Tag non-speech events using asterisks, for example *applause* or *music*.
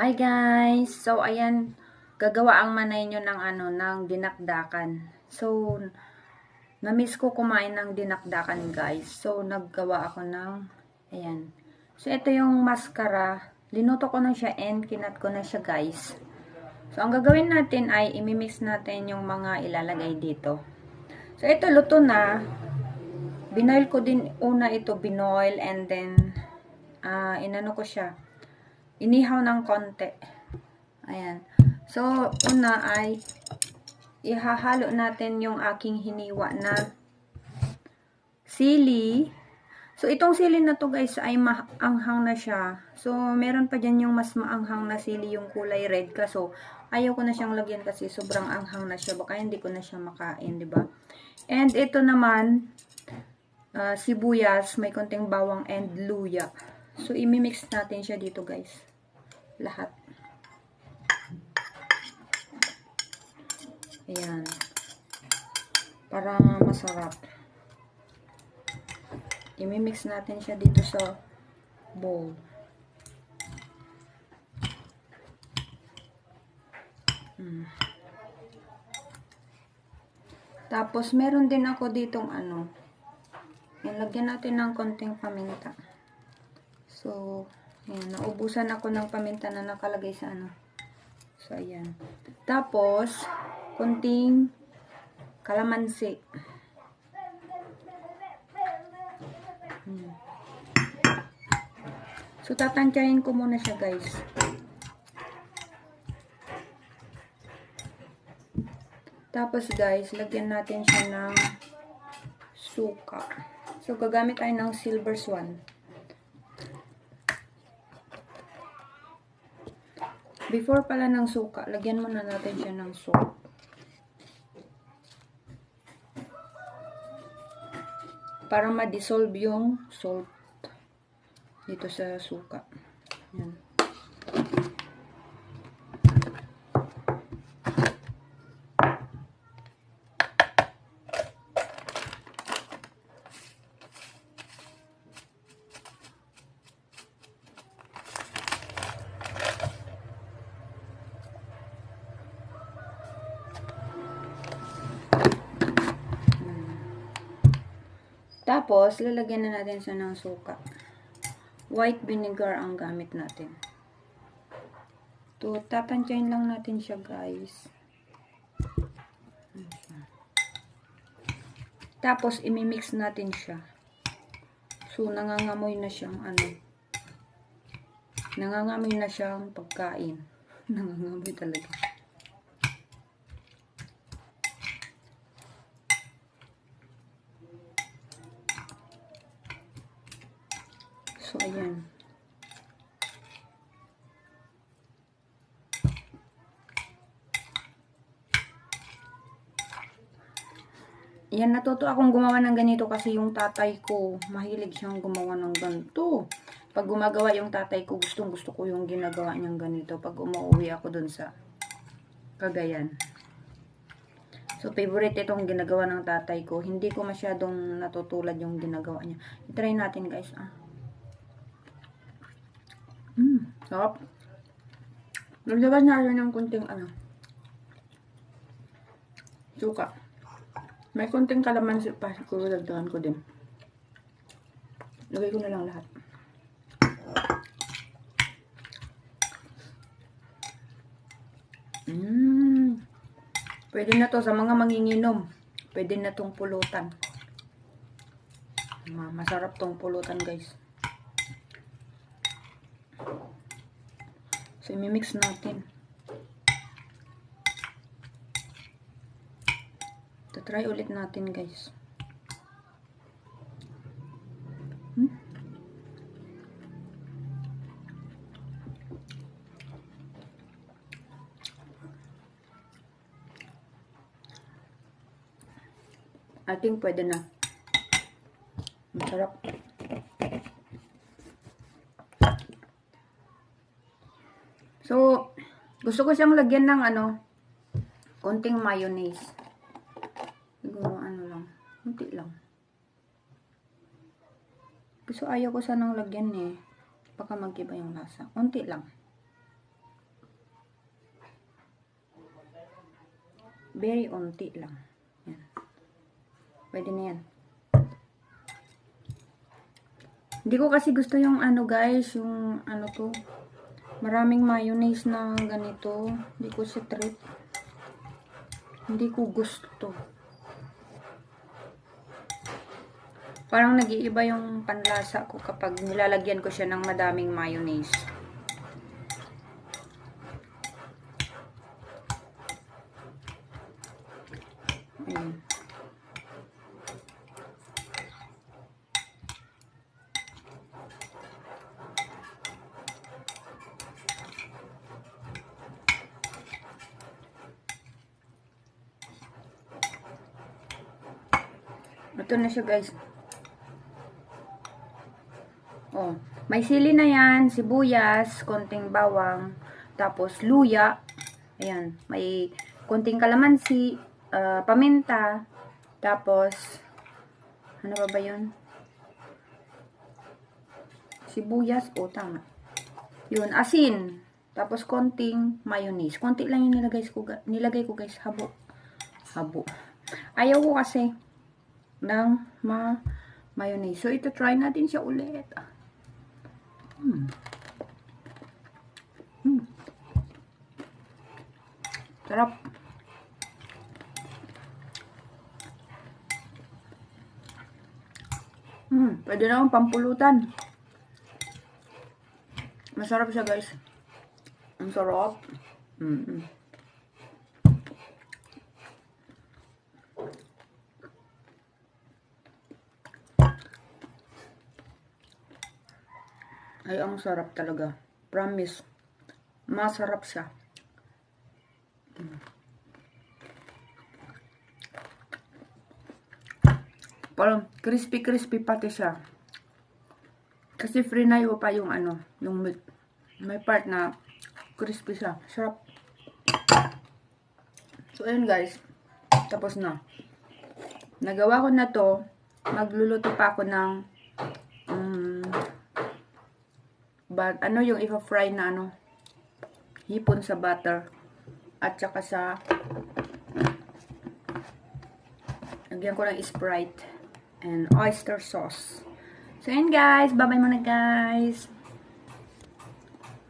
Hi guys! So ayan, gagawa ang manay nyo ng ano, ng dinakdakan. So, na-miss ko kumain ng dinakdakan guys. So, naggawa ako ng, ayan. So, ito yung mascara. Linuto ko na siya and kinat ko na siya guys. So, ang gagawin natin ay imimix natin yung mga ilalagay dito. So, ito luto na. Binoil ko din una ito, binoil and then, ah inano ko siya inihaw ng konti. Ayan. So, una ay ihahalo natin yung aking hiniwa na sili. So, itong sili na to guys ay maanghang na siya. So, meron pa dyan yung mas maanghang na sili yung kulay red. Kaso, ayaw ko na siyang lagyan kasi sobrang anghang na siya. Baka hindi ko na siya makain, di ba? And ito naman, uh, sibuyas, may konting bawang and luya. So, imimix natin siya dito guys lahat. Ayan. Para masarap. Imimix natin siya dito sa bowl. Hmm. Tapos, meron din ako ditong ano. Ilagyan natin ng konting paminta. So, Ayan, naubusan ako ng paminta na nakalagay sa ano. So, ayan. Tapos, kunting kalamansi. Hmm. So, tatantyahin ko muna siya, guys. Tapos, guys, lagyan natin siya ng suka. So, gagamit tayo ng silver swan. Before pala ng suka, lagyan muna natin siya ng salt. Para ma-dissolve yung salt dito sa suka. Yan. Tapos, lalagyan na natin siya ng suka. White vinegar ang gamit natin. To, tatansyahin lang natin siya, guys. Tapos, imimix natin siya. So, nangangamoy na siyang ano. Nangangamoy na siyang pagkain. *laughs* nangangamoy talaga. So, ayan. Yan, natuto akong gumawa ng ganito kasi yung tatay ko, mahilig siyang gumawa ng ganito. Pag gumagawa yung tatay ko, gustong gusto ko yung ginagawa niyang ganito. Pag umuwi ako dun sa Cagayan. So, favorite itong ginagawa ng tatay ko. Hindi ko masyadong natutulad yung ginagawa niya. I-try natin guys, ah. Mmm, sarap. Nagdagan natin ng kunting ano. Suka. May kunting kalamansi pa. Siguro dagdagan ko din. Lagay ko na lang lahat. Mmm. Pwede na to sa mga manginginom. Pwede na tong pulutan. Masarap tong pulutan guys. So, imimix natin. Try ulit natin, guys. Hmm? I think pwede na. Masarap. So, Gusto ko siyang lagyan ng ano, konting mayonnaise. Siguro ano lang, kunti lang. Gusto ayaw ko sanang lagyan eh. Baka magiba yung lasa. Kunti lang. Very unti lang. Yan. Pwede na yan. Hindi ko kasi gusto yung ano guys, yung ano to, Maraming mayonnaise na ganito. Hindi ko siya trip. Hindi ko gusto. Parang nag-iiba yung panlasa ko kapag nilalagyan ko siya ng madaming mayonnaise. Ayan. Ito na siya guys. Oh, may sili na yan, sibuyas, konting bawang, tapos luya. Ayan, may konting kalamansi, ah, paminta, tapos ano ba ba 'yun? Sibuyas, o tama. Yun, asin. Tapos konting mayonnaise. Konti lang yung nilagay ko, ga- nilagay ko guys, habo. Habo. Ayaw ko kasi ng ma mayonnaise. So, ito try natin siya ulit. Hmm. Hmm. Sarap. Hmm, pwede na akong pampulutan. Masarap siya, guys. Ang sarap. Mm Ay, ang sarap talaga. Promise. Masarap siya. Parang crispy-crispy pati siya. Kasi na pa yung ano, yung meat. May part na crispy siya. Sarap. So, ayun guys. Tapos na. Nagawa ko na to. Magluluto pa ako ng but, ano yung ipa-fry na ano hipon sa butter at saka sa lagyan ko ng Sprite and oyster sauce. So, yun guys. Bye-bye muna guys.